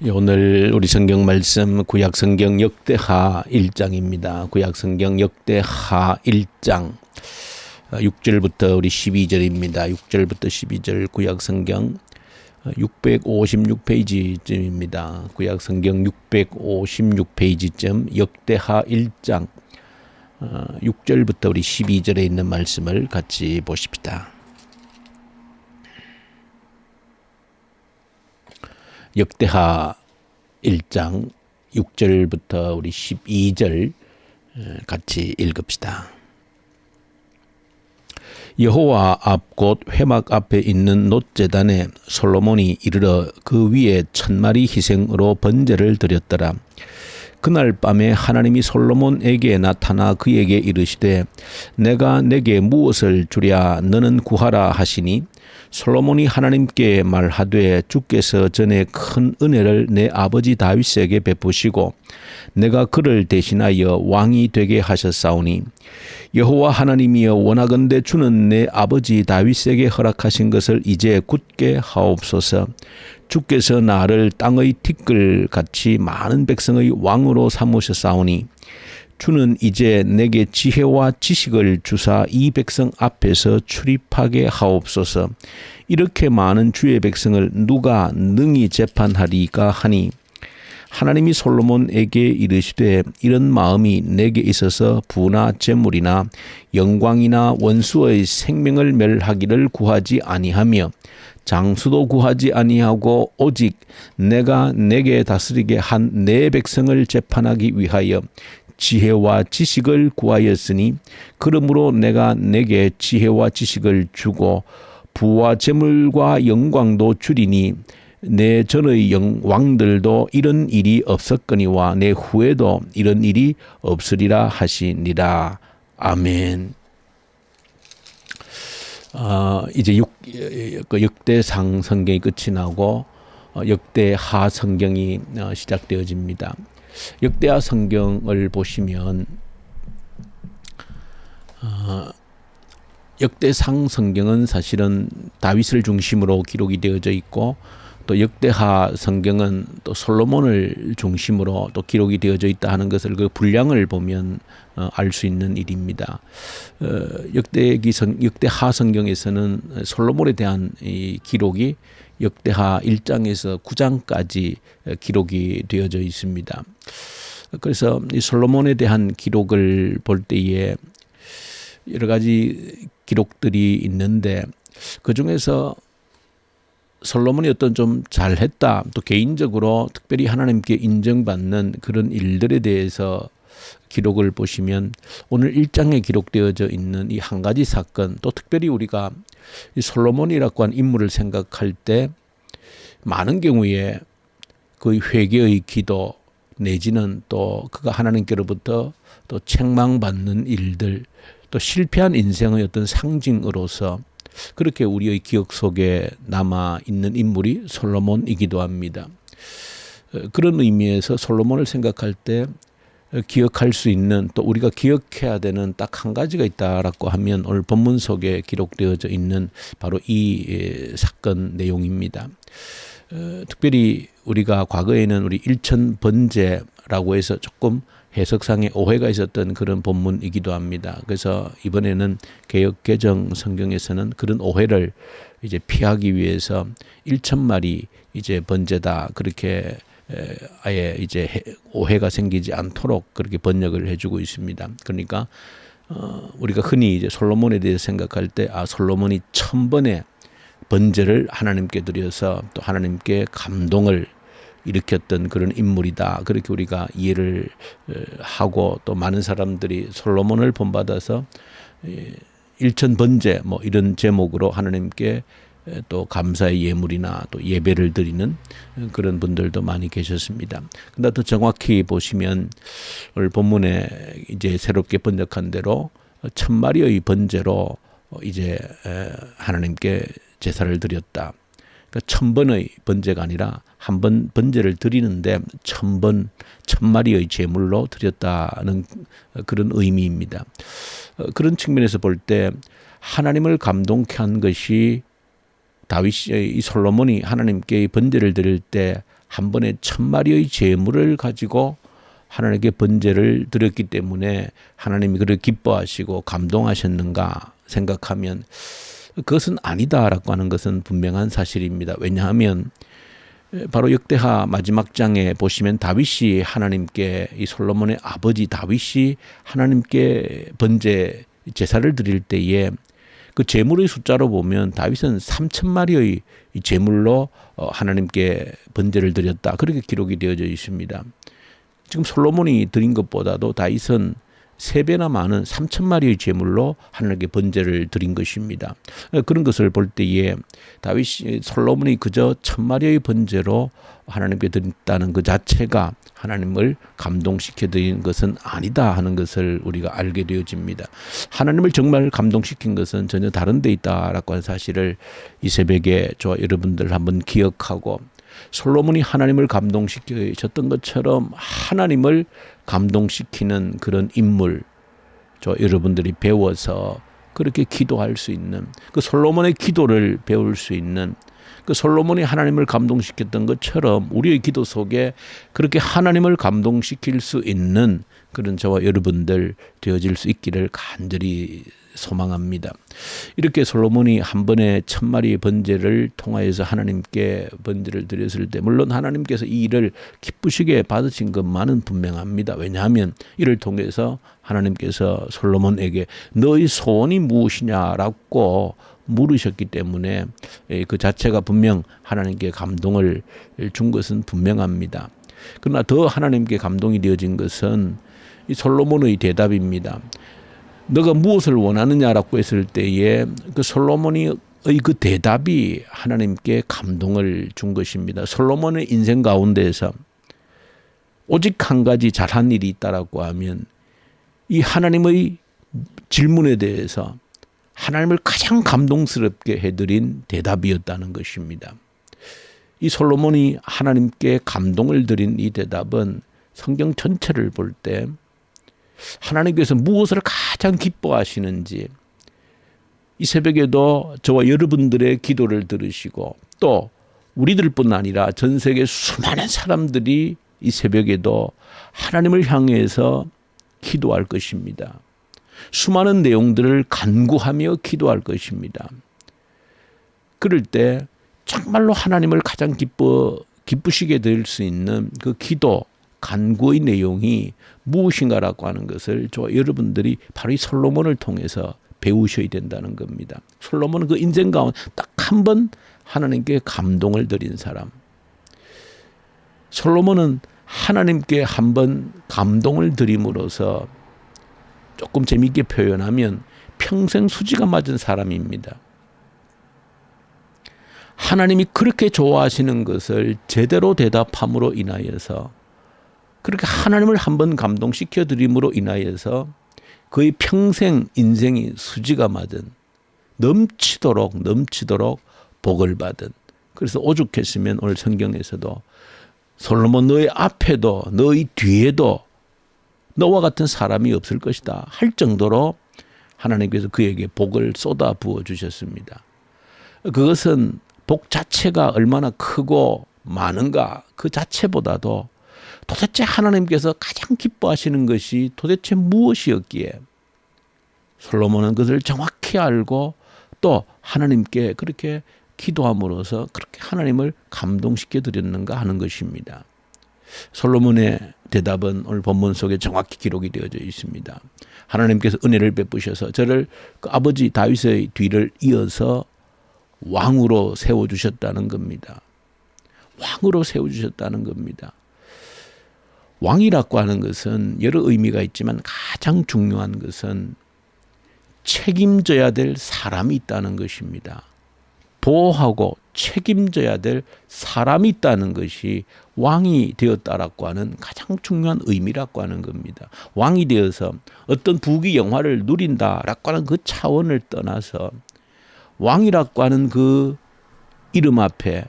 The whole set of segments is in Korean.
예, 오늘 우리 성경 말씀 구약 성경 역대하 1장입니다. 구약 성경 역대하 1장 6절부터 우리 12절입니다. 6절부터 12절 구약 성경 656페이지쯤입니다. 구약 성경 656페이지쯤 역대하 1장 6절부터 우리 12절에 있는 말씀을 같이 보십시다. 역대하 1장 6절부터 우리 12절 같이 읽읍시다. 여호와 앞 곧 회막 앞에 있는 놋제단에 솔로몬이 이르러 그 위에 천 마리 희생으로 번제를 드렸더라. 그날 밤에 하나님이 솔로몬에게 나타나 그에게 이르시되 내가 내게 무엇을 주랴 너는 구하라 하시니 솔로몬이 하나님께 말하되 주께서 전에 큰 은혜를 내 아버지 다윗에게 베푸시고 내가 그를 대신하여 왕이 되게 하셨사오니 여호와 하나님이여 원하건대 주는 내 아버지 다윗에게 허락하신 것을 이제 굳게 하옵소서. 주께서 나를 땅의 티끌 같이 많은 백성의 왕으로 삼으셨사오니 주는 이제 내게 지혜와 지식을 주사 이 백성 앞에서 출입하게 하옵소서. 이렇게 많은 주의 백성을 누가 능히 재판하리까 하니 하나님이 솔로몬에게 이르시되 이런 마음이 내게 있어서 부나 재물이나 영광이나 원수의 생명을 멸하기를 구하지 아니하며 장수도 구하지 아니하고 오직 내가 내게 다스리게 한 내 백성을 재판하기 위하여 지혜와 지식을 구하였으니 그러므로 내가 내게 지혜와 지식을 주고 부와 재물과 영광도 주리니 내 전의 영, 왕들도 이런 일이 없었거니와 내 후에도 이런 일이 없으리라 하시니라. 아멘. 어, 이제 육, 그 역대상 성경이 끝이 나고 어, 역대하 성경이 어, 시작되어집니다. 역대하 성경을 보시면 어, 역대상 성경은 사실은 다윗을 중심으로 기록이 되어져 있고 또 역대하 성경은 또 솔로몬을 중심으로 또 기록이 되어져 있다 하는 것을 그 분량을 보면 어, 알 수 있는 일입니다. 어, 역대기 성, 역대하 성경에서는 솔로몬에 대한 이 기록이 역대하 1장에서 9장까지 기록이 되어져 있습니다. 그래서 이 솔로몬에 대한 기록을 볼 때에 여러 가지 기록들이 있는데 그 중에서 솔로몬이 어떤 좀 잘했다 또 개인적으로 특별히 하나님께 인정받는 그런 일들에 대해서 기록을 보시면 오늘 1장에 기록되어져 있는 이 한 가지 사건 또 특별히 우리가 이 솔로몬이라고 한 인물을 생각할 때 많은 경우에 그 회개의 기도 내지는 또 그가 하나님께로부터 또 책망받는 일들 또 실패한 인생의 어떤 상징으로서 그렇게 우리의 기억 속에 남아 있는 인물이 솔로몬이기도 합니다. 어, 그런 의미에서 솔로몬을 생각할 때 기억할 수 있는 또 우리가 기억해야 되는 딱 한 가지가 있다라고 하면 오늘 본문 속에 기록되어져 있는 바로 이 사건 내용입니다. 어, 특별히 우리가 과거에는 우리 일천 번제라고 해서 조금 해석상의 오해가 있었던 그런 본문이기도 합니다. 그래서 이번에는 개혁 개정 성경에서는 그런 오해를 이제 피하기 위해서 1천 마리 이제 번제다 그렇게 아예 이제 오해가 생기지 않도록 그렇게 번역을 해주고 있습니다. 그러니까 어 우리가 흔히 이제 솔로몬에 대해서 생각할 때 아 솔로몬이 천 번의 번제를 하나님께 드려서 또 하나님께 감동을 일으켰던 그런 인물이다. 그렇게 우리가 이해를 어, 하고 또 많은 사람들이 솔로몬을 본받아서 일천 번제 뭐 이런 제목으로 하나님께 또 감사의 예물이나 또 예배를 드리는 그런 분들도 많이 계셨습니다. 근데 더 정확히 보시면 오늘 본문에 이제 새롭게 번역한 대로 천 마리의 번제로 이제 하나님께 제사를 드렸다. 그러니까 천 번의 번제가 아니라 한 번 번제를 드리는데 천 번, 천 마리의 제물로 드렸다는 그런 의미입니다. 어, 그런 측면에서 볼 때 하나님을 감동케 한 것이 다윗이 이 솔로몬이 하나님께 번제를 드릴 때 한 번에 천 마리의 제물을 가지고 하나님께 번제를 드렸기 때문에 하나님이 그를 기뻐하시고 감동하셨는가 생각하면 그것은 아니다라고 하는 것은 분명한 사실입니다. 왜냐하면 바로 역대하 마지막 장에 보시면 다윗이 하나님께 이 솔로몬의 아버지 다윗이 하나님께 번제 제사를 드릴 때에 그 제물의 숫자로 보면 다윗은 3천 마리의 이 제물로 어, 하나님께 번제를 드렸다. 그렇게 기록이 되어져 있습니다. 지금 솔로몬이 드린 것보다도 다윗은 세 배나 많은 3천 마리의 제물로 하나님께 번제를 드린 것입니다. 그런 것을 볼 때에 다윗이 솔로몬이 그저 천 마리의 번제로 하나님께 드렸다는 그 자체가 하나님을 감동시켜 드린 것은 아니다 하는 것을 우리가 알게 되어집니다. 하나님을 정말 감동시킨 것은 전혀 다른 데 있다라고 하는 사실을 이 새벽에 저 여러분들 한번 기억하고 솔로몬이 하나님을 감동시키셨던 것처럼 하나님을 감동시키는 그런 인물 저 여러분들이 배워서 그렇게 기도할 수 있는 그 솔로몬의 기도를 배울 수 있는 그 솔로몬이 하나님을 감동시켰던 것처럼 우리의 기도 속에 그렇게 하나님을 감동시킬 수 있는 그런 저와 여러분들 되어질 수 있기를 간절히 소망합니다. 이렇게 솔로몬이 한 번에 천 마리의 번제를 통하여서 하나님께 번제를 드렸을 때 물론 하나님께서 이 일을 기쁘시게 받으신 것만은 분명합니다. 왜냐하면 이를 통해서 하나님께서 솔로몬에게 너의 소원이 무엇이냐라고 물으셨기 때문에 그 자체가 분명 하나님께 감동을 준 것은 분명합니다. 그러나 더 하나님께 감동이 되어진 것은 이 솔로몬의 대답입니다. 너가 무엇을 원하느냐라고 했을 때에 그 솔로몬이 그 대답이 하나님께 감동을 준 것입니다. 솔로몬의 인생 가운데에서 오직 한 가지 잘한 일이 있다라고 하면 이 하나님의 질문에 대해서 하나님을 가장 감동스럽게 해드린 대답이었다는 것입니다. 이 솔로몬이 하나님께 감동을 드린 이 대답은 성경 전체를 볼때 하나님께서 무엇을 가장 기뻐하시는지 이 새벽에도 저와 여러분들의 기도를 들으시고 또 우리들뿐 아니라 전 세계 수많은 사람들이 이 새벽에도 하나님을 향해서 기도할 것입니다. 수많은 내용들을 간구하며 기도할 것입니다. 그럴 때 정말로 하나님을 가장 기뻐 기쁘시게 될 수 있는 그 기도 간구의 내용이 무엇인가라고 하는 것을 저 여러분들이 바로 이 솔로몬을 통해서 배우셔야 된다는 겁니다. 솔로몬은 그 인생 가운데 딱 한 번 하나님께 감동을 드린 사람. 솔로몬은 하나님께 한 번 감동을 드림으로써 조금 재미있게 표현하면 평생 수지가 맞은 사람입니다. 하나님이 그렇게 좋아하시는 것을 제대로 대답함으로 인하여서 그렇게 하나님을 한번 감동시켜 드림으로 인하여서 그의 평생 인생이 수지가 맞은 넘치도록 넘치도록 복을 받은 그래서 오죽했으면 오늘 성경에서도 솔로몬 너의 앞에도 너의 뒤에도 너와 같은 사람이 없을 것이다 할 정도로 하나님께서 그에게 복을 쏟아 부어 주셨습니다. 그것은 복 자체가 얼마나 크고 많은가 그 자체보다도 도대체 하나님께서 가장 기뻐하시는 것이 도대체 무엇이었기에 솔로몬은 그것을 정확히 알고 또 하나님께 그렇게 기도함으로써 그렇게 하나님을 감동시켜 드렸는가 하는 것입니다. 솔로몬의 대답은 오늘 본문 속에 정확히 기록이 되어져 있습니다. 하나님께서 은혜를 베푸셔서 저를 그 아버지 다윗의 뒤를 이어서 왕으로 세워 주셨다는 겁니다. 왕으로 세워 주셨다는 겁니다. 왕이라고 하는 것은 여러 의미가 있지만 가장 중요한 것은 책임져야 될 사람이 있다는 것입니다. 보호하고 책임져야 될 사람이 있다는 것이 왕이 되었다라고 하는 가장 중요한 의미라고 하는 겁니다. 왕이 되어서 어떤 부귀 영화를 누린다라고 하는 그 차원을 떠나서 왕이라고 하는 그 이름 앞에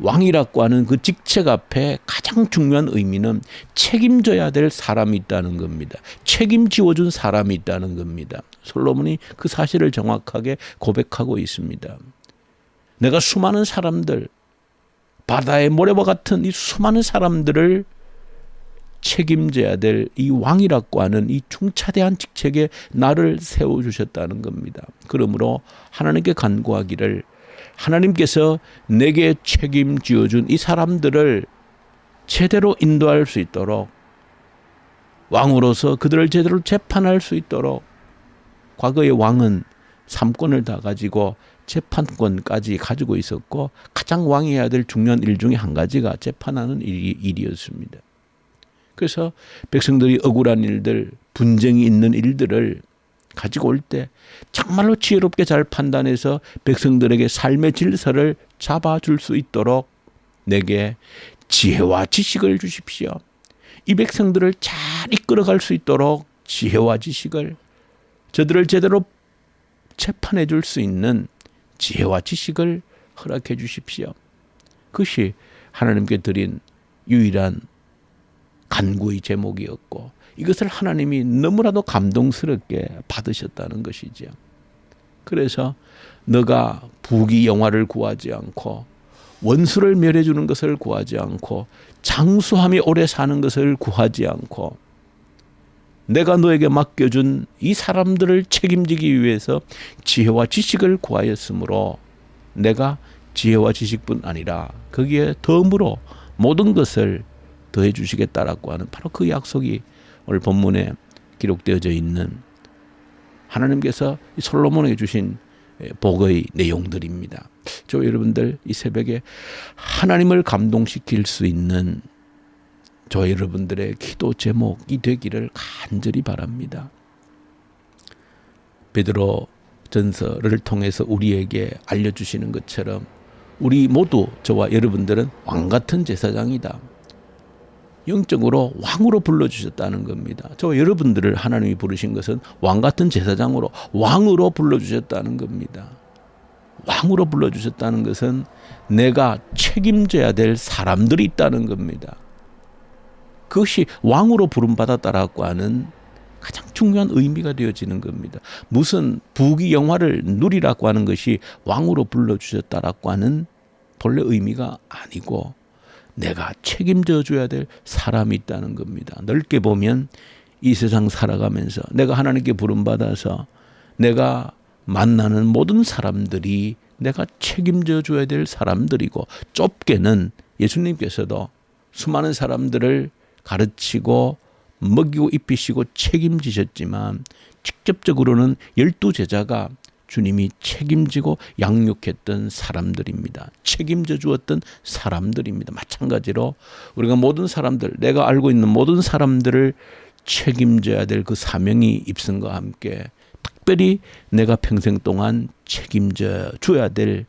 왕이라고 하는 그 직책 앞에 가장 중요한 의미는 책임져야 될 사람이 있다는 겁니다. 책임지어준 사람이 있다는 겁니다. 솔로몬이 그 사실을 정확하게 고백하고 있습니다. 내가 수많은 사람들, 바다의 모래와 같은 이 수많은 사람들을 책임져야 될 이 왕이라고 하는 이 중차대한 직책에 나를 세워 주셨다는 겁니다. 그러므로 하나님께 간구하기를 하나님께서 내게 책임지어 준 이 사람들을 제대로 인도할 수 있도록 왕으로서 그들을 제대로 재판할 수 있도록 과거의 왕은 삼권을 다 가지고 재판권까지 가지고 있었고 가장 왕이 해야 될 중요한 일 중에 한 가지가 재판하는 일이, 일이었습니다. 그래서 백성들이 억울한 일들, 분쟁이 있는 일들을 가지고 올 때 정말로 지혜롭게 잘 판단해서 백성들에게 삶의 질서를 잡아줄 수 있도록 내게 지혜와 지식을 주십시오. 이 백성들을 잘 이끌어갈 수 있도록 지혜와 지식을 저들을 제대로 재판해 줄 수 있는 지혜와 지식을 허락해 주십시오. 그것이 하나님께 드린 유일한 간구의 제목이었고 이것을 하나님이 너무나도 감동스럽게 받으셨다는 것이지요. 그래서 너가 부귀 영화를 구하지 않고 원수를 멸해 주는 것을 구하지 않고 장수함이 오래 사는 것을 구하지 않고 내가 너에게 맡겨준 이 사람들을 책임지기 위해서 지혜와 지식을 구하였으므로 내가 지혜와 지식뿐 아니라 거기에 덤으로 모든 것을 더해 주시겠다라고 하는 바로 그 약속이 오늘 본문에 기록되어져 있는 하나님께서 솔로몬에게 주신 복의 내용들입니다. 저 여러분들 이 새벽에 하나님을 감동시킬 수 있는 저 여러분들의 기도 제목이 되기를 간절히 바랍니다. 베드로 전서를 통해서 우리에게 알려주시는 것처럼 우리 모두 저와 여러분들은 왕 같은 제사장이다. 영적으로 왕으로 불러주셨다는 겁니다. 저 여러분들을 하나님이 부르신 것은 왕 같은 제사장으로 왕으로 불러주셨다는 겁니다. 왕으로 불러주셨다는 것은 내가 책임져야 될 사람들이 있다는 겁니다. 그것이 왕으로 부름받았다라고 하는 가장 중요한 의미가 되어지는 겁니다. 무슨 부귀 영화를 누리라고 하는 것이 왕으로 불러주셨다라고 하는 본래 의미가 아니고 내가 책임져 줘야 될 사람이 있다는 겁니다. 넓게 보면 이 세상 살아가면서 내가 하나님께 부름받아서 내가 만나는 모든 사람들이 내가 책임져 줘야 될 사람들이고 좁게는 예수님께서도 수많은 사람들을 가르치고 먹이고 입히시고 책임지셨지만 직접적으로는 열두 제자가 주님이 책임지고 양육했던 사람들입니다. 책임져 주었던 사람들입니다. 마찬가지로 우리가 모든 사람들, 내가 알고 있는 모든 사람들을 책임져야 될 그 사명이 입선과 함께 특별히 내가 평생 동안 책임져 줘야 될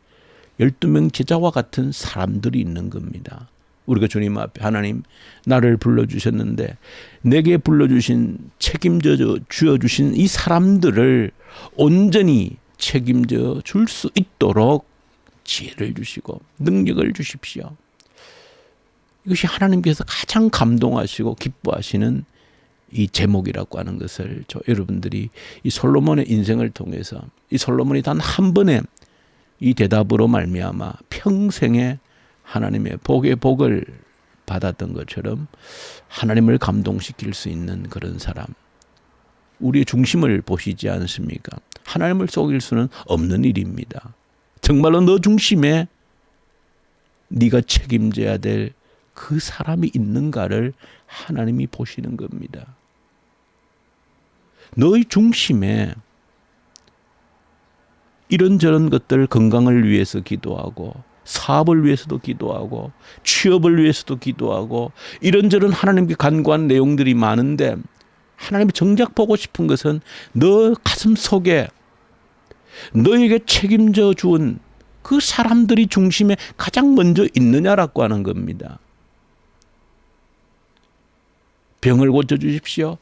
12명 제자와 같은 사람들이 있는 겁니다. 우리가 주님 앞에 하나님 나를 불러주셨는데 내게 불러주신 책임져 주어주신 이 사람들을 온전히 책임져 줄 수 있도록 지혜를 주시고 능력을 주십시오. 이것이 하나님께서 가장 감동하시고 기뻐하시는 이 제목이라고 하는 것을 저 여러분들이 이 솔로몬의 인생을 통해서 이 솔로몬이 단 한 번의 이 대답으로 말미암아 평생에 하나님의 복의 복을 받았던 것처럼 하나님을 감동시킬 수 있는 그런 사람. 우리의 중심을 보시지 않습니까? 하나님을 속일 수는 없는 일입니다. 정말로 너 중심에 네가 책임져야 될 그 사람이 있는가를 하나님이 보시는 겁니다. 너의 중심에 이런저런 것들 건강을 위해서 기도하고 사업을 위해서도 기도하고 취업을 위해서도 기도하고 이런저런 하나님께 간구한 내용들이 많은데 하나님이 정작 보고 싶은 것은 너 가슴 속에 너에게 책임져 주은 그 사람들이 중심에 가장 먼저 있느냐라고 하는 겁니다. 병을 고쳐 주십시오.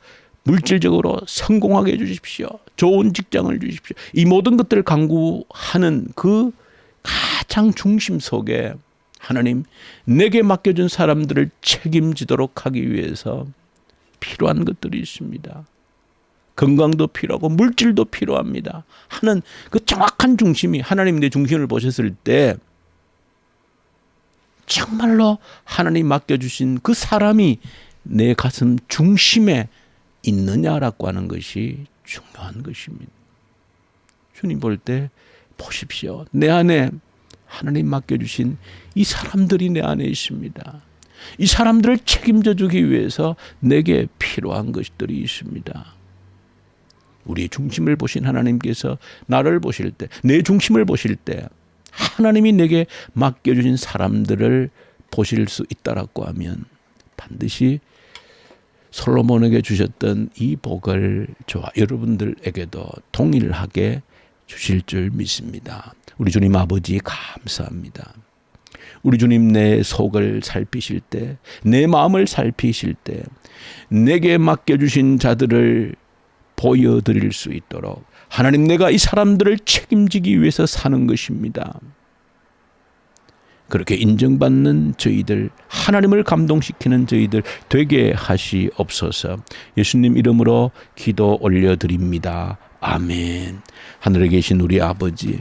물질적으로 성공하게 해 주십시오. 좋은 직장을 주십시오. 이 모든 것들을 강구하는 그 가장 중심 속에 하나님 내게 맡겨준 사람들을 책임지도록 하기 위해서 필요한 것들이 있습니다. 건강도 필요하고 물질도 필요합니다. 하는 그 정확한 중심이 하나님 내 중심을 보셨을 때 정말로 하나님 맡겨주신 그 사람이 내 가슴 중심에 있느냐라고 하는 것이 중요한 것입니다. 주님 볼 때 보십시오. 내 안에 하나님 맡겨주신 이 사람들이 내 안에 있습니다. 이 사람들을 책임져 주기 위해서 내게 필요한 것들이 있습니다. 우리의 중심을 보신 하나님께서 나를 보실 때, 내 중심을 보실 때, 하나님이 내게 맡겨주신 사람들을 보실 수 있다라고 하면 반드시 솔로몬에게 주셨던 이 복을 저와 여러분들에게도 동일하게 주실 줄 믿습니다. 우리 주님 아버지 감사합니다. 우리 주님 내 속을 살피실 때, 내 마음을 살피실 때, 내게 맡겨주신 자들을 보여드릴 수 있도록 하나님 내가 이 사람들을 책임지기 위해서 사는 것입니다. 그렇게 인정받는 저희들, 하나님을 감동시키는 저희들 되게 하시옵소서. 예수님 이름으로 기도 올려드립니다. 아멘. 하늘에 계신 우리 아버지,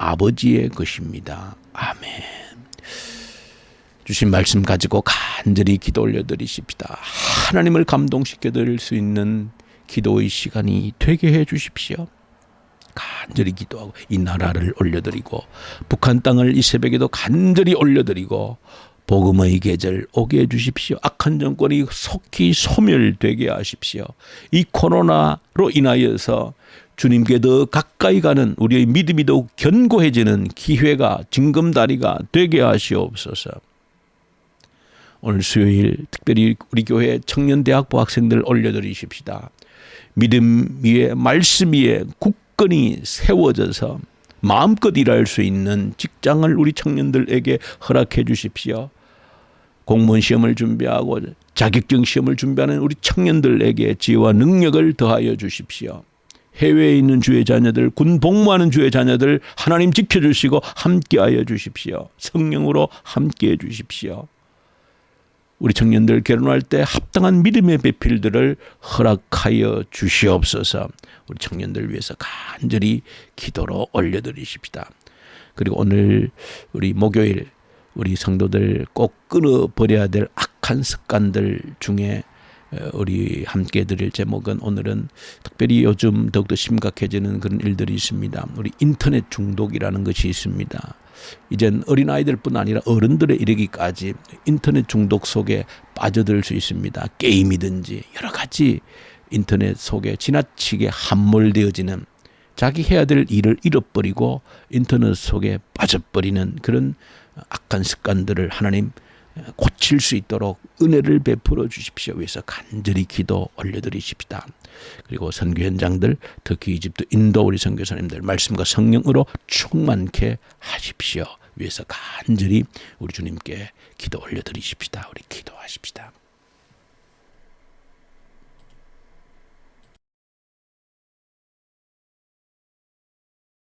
아버지의 것입니다. 아멘. 주신 말씀 가지고 간절히 기도 올려드리십시다. 하나님을 감동시켜 드릴 수 있는 기도의 시간이 되게 해 주십시오. 간절히 기도하고 이 나라를 올려드리고 북한 땅을 이 새벽에도 간절히 올려드리고 복음의 계절 오게 해 주십시오. 악한 정권이 속히 소멸되게 하십시오. 이 코로나로 인하여서 주님께 더 가까이 가는 우리의 믿음이 더욱 견고해지는 기회가 징검다리가 되게 하시옵소서. 오늘 수요일 특별히 우리 교회 청년대학부 학생들 올려드리십시다. 믿음 위에 말씀 위에 굳건히 세워져서 마음껏 일할 수 있는 직장을 우리 청년들에게 허락해 주십시오. 공무원 시험을 준비하고 자격증 시험을 준비하는 우리 청년들에게 지혜와 능력을 더하여 주십시오. 해외에 있는 주의 자녀들, 군 복무하는 주의 자녀들 하나님 지켜주시고 함께하여 주십시오. 성령으로 함께해 주십시오. 우리 청년들 결혼할 때 합당한 믿음의 배필들을 허락하여 주시옵소서. 우리 청년들 위해서 간절히 기도로 올려드리십시다. 그리고 오늘 우리 목요일 우리 성도들 꼭 끊어버려야 될 악한 습관들 중에 우리 함께 드릴 제목은 오늘은 특별히 요즘 더욱더 심각해지는 그런 일들이 있습니다. 우리 인터넷 중독이라는 것이 있습니다. 이젠 어린아이들뿐 아니라 어른들에 이르기까지 인터넷 중독 속에 빠져들 수 있습니다. 게임이든지 여러 가지 인터넷 속에 지나치게 함몰되어지는 자기 해야 될 일을 잃어버리고 인터넷 속에 빠져버리는 그런 악한 습관들을 하나님 고칠 수 있도록 은혜를 베풀어 주십시오. 위해서 간절히 기도 올려드리십시다. 그리고 선교 현장들 특히 이집트 인도 우리 선교사님들 말씀과 성령으로 충만케 하십시오. 위해서 간절히 우리 주님께 기도 올려드리십시다. 우리 기도하십시다.